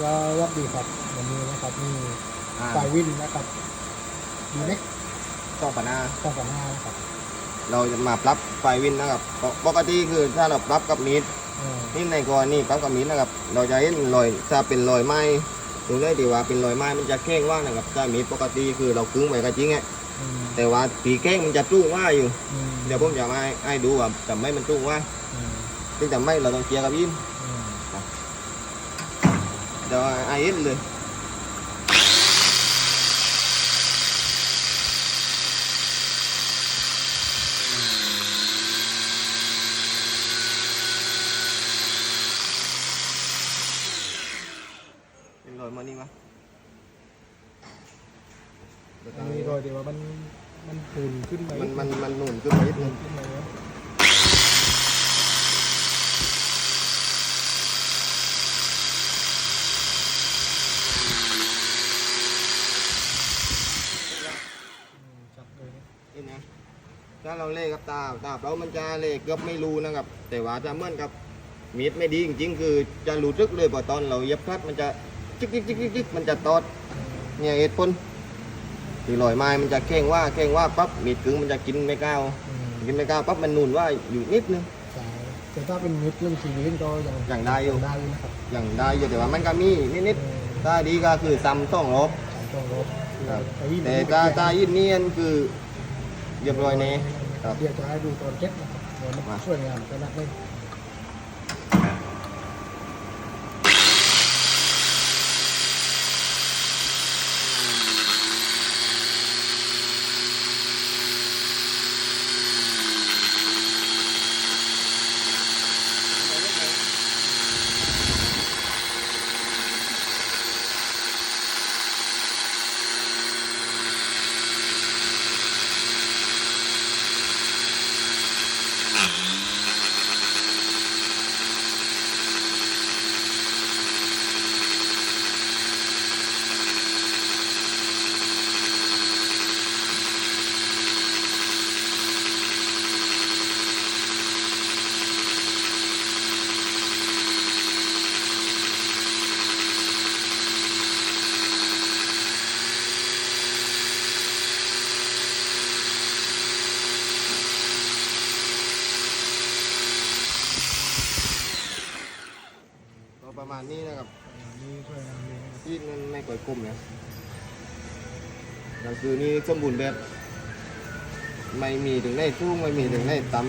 สวัสดีครับวันนี้นะครับนี่อ่าไฟวินนะครับดีเล็กต้องปัญหาสองพันห้านะครับเราจะมาปรับไฟวินนะครับปกปกติคือถ้าเราปรับกับมีดเออนี่ในกรณีปรับกับมีดนะครับ เราจะเห็นรอยถ้าเป็นรอยไหม้ถึงได้ดีว่าเป็นรอยไหม้มันจะแข้งว่างนะครับถ้ามีดปกติคือเรากึ้งไว้ก็จริงไงอืมแต่ว่าปีแข้งมันจะจุ้งว่าอยู่ อืมเดี๋ยวผมจะมาให้ให้ดูว่าแต่ไม่มันจุ้งว่าอืมซึ่งแต่ไม่เราต้องเคลียร์กับยิน อืมเดี๋ยวไอ้เห็นเลยเป็นรอยมานี่มั้ยอันนี้รอยเดียวว่ามันมันปูนขึ้นไปมันมันมันหนุนขึ้นมานิดนึง ขึ้นมาแล้วอืมจับเลย นะนี่นะถ้าเราเล่กับตาตาเรามันจะเล่เกือบไม่รู้นะครับ แต่ว่าถ้าเหมื่อนกับมีดไม่ดีจริงๆคือจะรู้ทึกเลยพอตอนเราเย็บคลัดมันจะจิกจิกจิกจิกจิกมันจะตอดเนี่ยเหตุผลที่ลอยไม้มันจะแข้งว่าแข้งว่าปั๊บมีดกึ่งมันจะกินไม่ก้าวอืมกินไม่ก้าวปั๊บมันหนุนว่าอยู่นิดนึงใช่แต่ถ้าเป็นมิดเรื่องชีวิตก็ยังยังได้อยู่ได้อยู่นะครับอย่างได้อยู่แต่ว่ามันก็มีนิดเออๆถ้าดีก็คือซ้ำต้องรบสามต้องรบครับไอ้นี่แต่ตาตายินเนียนคือ เรียบร้อยแน่ครับ เดี๋ยวจะให้ดูตอนเก็บนะครับเดี๋ยวมันมาช่วยงานกันาดนี้ ก็ประมาณนี้นะครับนี่ช่วยงานนี้นะครับที่มันไม่ก่อยกลมเนี่ยหลังคือนี่สมบูรณ์แบบ ไม่มีถึงได้สูงไม่มีถึงได้ต่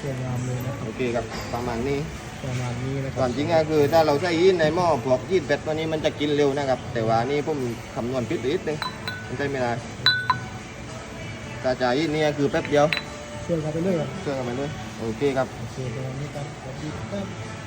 ช่วยงานเลยนะคำรับโอเคครับประมาณนี้ ประมาณนี้นะคก่รัอนจริงก็คือถ้าเราใช้ยีนในหม้อพวกยีนเป็ดตัวนี้มันจะกินเร็วนะครับ แต่ว่านี่ผมคำนวณผิดไปนิดนึงมันใช้ไม่ได้ถ้าจะยีนนี่ก็คือแป๊บเดียวช่วยกันไปเรื่อยครับเชื่อกันไปเลยโอเคครับโอเคประมาณนี้ครับสวัสดีครับ